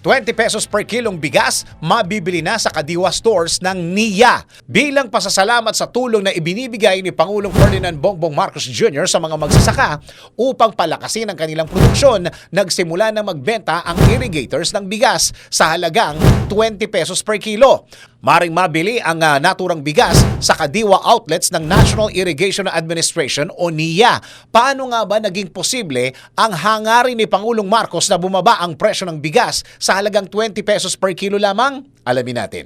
20 pesos per kilong bigas mabibili na sa Kadiwa stores ng NIA. Bilang pasasalamat sa tulong na ibinibigay ni Pangulong Ferdinand Bongbong Marcos Jr. sa mga magsasaka upang palakasin ang kanilang produksyon, nagsimula na magbenta ang irrigators ng bigas sa halagang 20 pesos per kilo. Maring mabili ang ah, naturang bigas sa Kadiwa outlets ng National Irrigation Administration o NIA. Paano nga ba naging posible ang hangarin ni Pangulong Marcos na bumaba ang presyo ng bigas sa halagang 20 pesos per kilo lamang? Alamin natin.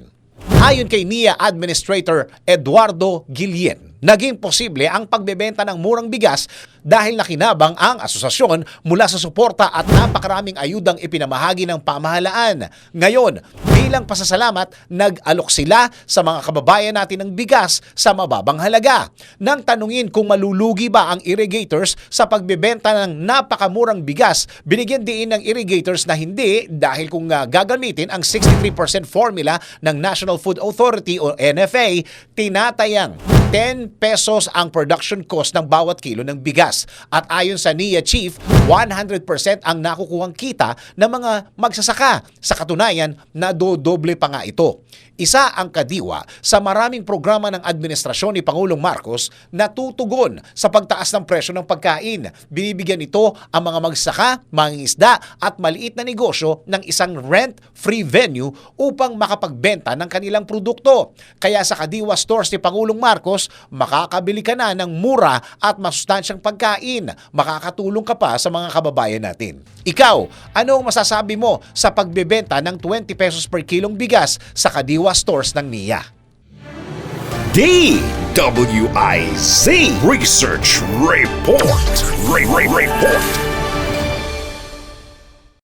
Ayon kay NIA Administrator Eduardo Guillen, naging posible ang pagbebenta ng murang bigas dahil nakinabang ang asosasyon mula sa suporta at napakaraming ayudang ipinamahagi ng pamahalaan. Ngayon, bilang pasasalamat, nag-alok sila sa mga kababayan natin ng bigas sa mababang halaga. Nang tanungin kung malulugi ba ang irrigators sa pagbebenta ng napakamurang bigas, binigyan din ng irrigators na hindi dahil kung ah, gagamitin ang 63% formula ng National Food Authority o NFA, tinatayang 10 pesos ang production cost ng bawat kilo ng bigas. At ayon sa NIA Chief, 100% ang nakukuhang kita ng mga magsasaka. Sa katunayan, nadodoble pa nga ito. Isa ang kadiwa sa maraming programa ng administrasyon ni Pangulong Marcos na tutugon sa pagtaas ng presyo ng pagkain. Binibigyan ito ang mga magsaka, mangingisda at maliit na negosyo ng isang rent-free venue upang makapagbenta ng kanilang produkto. Kaya sa Kadiwa stores ni Pangulong Marcos, makakabili ka na ng mura at masustansyang pagkain. Makakatulong ka pa sa mga kababayan natin. Ikaw, ano ang masasabi mo sa pagbebenta ng 20 pesos per kilong bigas sa Kadiwa stores ng NIA? DWIZ Research Report. Re- Re- Report.